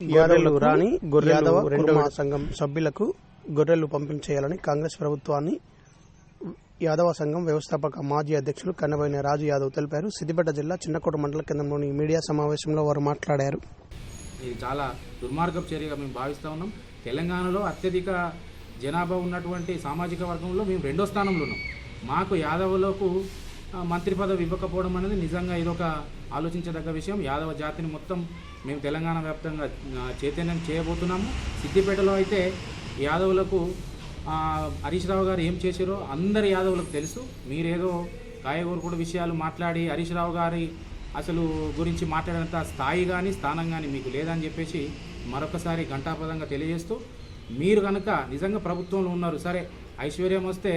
గొర్రెలు రాని గొర్రెలు యాదవ రెండో కుర్మా సంఘం సభ్యులకు గొర్రెలు పంపిణీ చేయాలని కాంగ్రెస్ ప్రభుత్వాన్ని యాదవ సంఘం వ్యవస్థాపక మాజీ అధ్యక్షులు కన్నబోయిన రాజు యాదవ్ తెలిపారు. సిద్దిపేట జిల్లా చిన్నకోట మండల కేంద్రంలోని మీడియా సమావేశంలో వారు మాట్లాడారు. ఇది చాలా దుర్మార్గపు చర్యగా మేము భావిస్తూ ఉన్నాం. తెలంగాణలో అత్యధిక జనాభా ఉన్నటువంటి సామాజిక వర్గంలో మేము రెండో స్థానంలో ఉన్నాం. మాకు యాదవులకు మంత్రి పదవి ఇవ్వకపోవడం అనేది నిజంగా ఇదొక ఆలోచించదగ్గ విషయం. యాదవ జాతిని మొత్తం మేము తెలంగాణ వ్యాప్తంగా చైతన్యం చేయబోతున్నాము. సిద్దిపేటలో అయితే యాదవులకు హరీష్ రావు గారు ఏం చేశారో అందరి యాదవులకు తెలుసు. మీరేదో కాయగూరకుడు విషయాలు మాట్లాడి హరీష్ రావు గారి అసలు గురించి మాట్లాడేంత స్థాయి కానీ స్థానం కానీ మీకు లేదని చెప్పేసి మరొకసారి ఘంటాపదంగా తెలియజేస్తూ మీరు కనుక నిజంగా ప్రభుత్వంలో ఉన్నారు సరే ఐశ్వర్యం వస్తే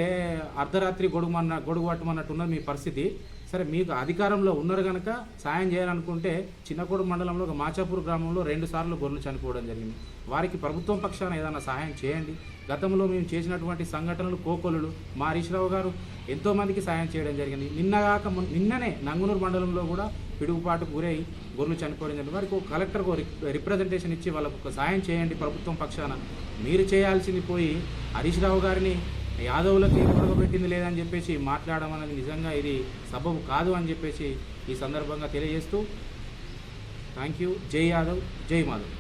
అర్ధరాత్రి గొడుగుమన్న గొడుగు పట్టమన్నట్టు ఉన్నది మీ పరిస్థితి. సరే మీకు అధికారంలో ఉన్నారు కనుక సాయం చేయాలనుకుంటే చిన్నకోడు మండలంలో ఒక మాచాపూర్ గ్రామంలో రెండు సార్లు గొర్రెలు చనిపోవడం జరిగింది. వారికి ప్రభుత్వం పక్షాన ఏదైనా సహాయం చేయండి. గతంలో మేము చేసినటువంటి సంఘటనలు కోకొలులు మా హరీష్ రావు గారు ఎంతోమందికి సాయం చేయడం జరిగింది. నిన్నగాక నిన్ననే నంగునూరు మండలంలో కూడా పిడుగుపాటు గురై గొర్రెలు చనిపోవడం జరిగింది. వారికి ఒక కలెక్టర్కు రిప్రజెంటేషన్ ఇచ్చి వాళ్ళకు ఒక సాయం చేయండి ప్రభుత్వం పక్షాన. మీరు చేయాల్సింది పోయి హరీష్ రావు గారిని యాదవులకు ఏం పెట్టింది లేదని చెప్పేసి మాట్లాడడం అనేది నిజంగా ఇది సబబు కాదు అని చెప్పేసి ఈ సందర్భంగా తెలియజేస్తూ థ్యాంక్ యూ జై యాదవ్ జై మాధవ్.